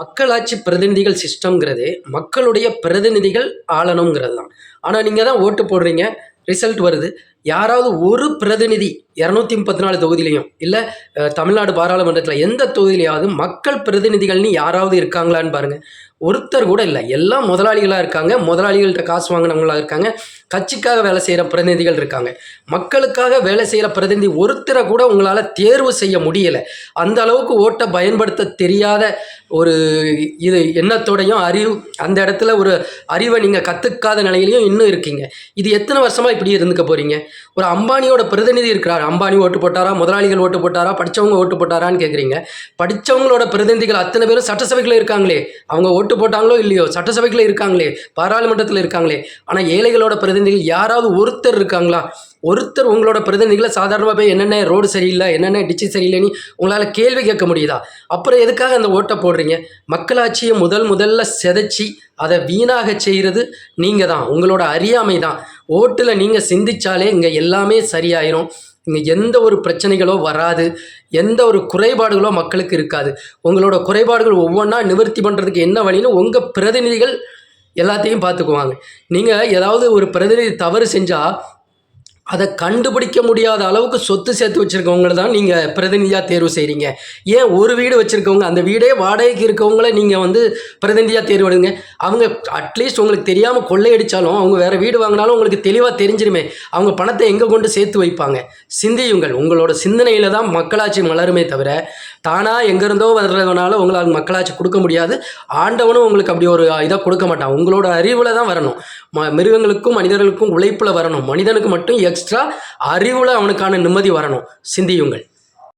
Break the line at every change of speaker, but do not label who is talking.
மக்களாட்சி பிரதிநிதிகள் சிஸ்டம்ங்கிறது மக்களுடைய பிரதிநிதிகள் ஆளணுங்கிறது தான். ஆனால் நீங்கள் தான் ஓட்டு போடுறீங்க ரிசல்ட் வருது. யாராவது ஒரு பிரதிநிதி இரநூத்தி முப்பத்தி நாலு தொகுதியிலையும் இல்லை தமிழ்நாடு பாராளுமன்றத்தில் எந்த தொகுதியிலையாவது மக்கள் பிரதிநிதிகள்னு யாராவது இருக்காங்களான்னு பாருங்கள் ஒருத்தர் கூட இல்லை. எல்லாம் முதலாளிகளாக இருக்காங்க. முதலாளிகள்கிட்ட காசு வாங்கினவங்களாக இருக்காங்க. கட்சிக்காக வேலை செய்கிற பிரதிநிதிகள் இருக்காங்க. மக்களுக்காக வேலை செய்கிற பிரதிநிதி ஒருத்தரை கூட உங்களால் தேர்வு செய்ய முடியலை. அந்த அளவுக்கு ஓட்டை பயன்படுத்த தெரியாத ஒரு இது எண்ணத்தோடையும் அறிவு அந்த இடத்துல ஒரு அறிவை நீங்கள் கற்றுக்காத நிலையிலையும் இன்னும் இருக்கீங்க. இது எத்தனை வருஷமாக இப்படி இருந்துக்க போகிறீங்க ஒரு அம்பானியோட பிரதிநிதி இருக்கிறார். அம்பானி ஓட்டு போட்டாரா? முதலாளிகள் ஓட்டு போட்டாரா? படித்தவங்க ஓட்டு போட்டாரான்னு கேட்குறீங்க படித்தவங்களோட பிரதிநிதிகள் அத்தனை பேரும் சட்டசபைகளில் இருக்காங்களே. அவங்க ஓட்டு போட்டாங்களோ இல்லையோ? சட்டசபைகளில் இருக்காங்களே. பாராளுமன்றத்தில் இருக்காங்களே. ஆனால் ஏழைகளோட பிரதிநிதிகள் யாராவது ஒருத்தர் இருக்காங்களா? ஒருத்தர் உங்களோட பிரதிநிதிகளை சாதாரணமாக போய் என்னென்ன ரோடு சரியில்லை என்னென்ன டிச்சு சரியில்லைன்னு உங்களால் கேள்வி கேட்க முடியுதா? அப்புறம் எதுக்காக அந்த ஓட்டை போடுறீங்க? மக்களாட்சியை முதல் முதல்ல செதைச்சி அதை வீணாக செய்கிறது நீங்கள் தான் உங்களோட அறியாமை தான் ஓட்டில் நீங்கள் சிந்திச்சாலே இங்கே எல்லாமே சரியாயிரும். இங்கே எந்த ஒரு பிரச்சனைகளோ வராது. எந்த ஒரு குறைபாடுகளோ மக்களுக்கு இருக்காது. உங்களோட குறைபாடுகள் ஒவ்வொன்றா நிவர்த்தி பண்ணுறதுக்கு என்ன வழின்னு உங்கள் பிரதிநிதிகள் எல்லாத்தையும் பார்த்துக்குவாங்க. நீங்கள் ஏதாவது ஒரு பிரதிநிதி தவறு செஞ்சால் அதை கண்டுபிடிக்க முடியாத அளவுக்கு சொத்து சேர்த்து வச்சுருக்கவங்கள தான் நீங்கள் பிரதிநிதியாக தேர்வு செய்கிறீங்க ஏன் ஒரு வீடு வச்சுருக்கவங்க அந்த வீடே வாடகைக்கு இருக்கவங்கள நீங்கள் வந்து பிரதிநிதியாக தேர்வு எடுங்க. அவங்க அட்லீஸ்ட் உங்களுக்கு தெரியாமல் கொள்ளையடித்தாலும் அவங்க வேறு வீடு வாங்கினாலும் உங்களுக்கு தெளிவாக தெரிஞ்சிருமே. அவங்க பணத்தை எங்கே கொண்டு சேர்த்து வைப்பாங்க? சிந்தியுங்கள். உங்களோட சிந்தனையில் தான் மக்களாட்சி மலருமே தவிர தானாக எங்கேருந்தோ வர்றதுனால உங்களால் மக்களாட்சி கொடுக்க முடியாது. ஆண்டவனும் உங்களுக்கு அப்படி ஒரு இதாக கொடுக்க மாட்டான். உங்களோட அறிவில் தான் வரணும். ம மிருகங்களுக்கும் மனிதர்களுக்கும் உழைப்பில் வரணும். மனிதனுக்கு மட்டும் எக்ஸ்ட்ரா அறிவில் அவனுக்கான நிம்மதி வரணும். சிந்தியுங்கள்.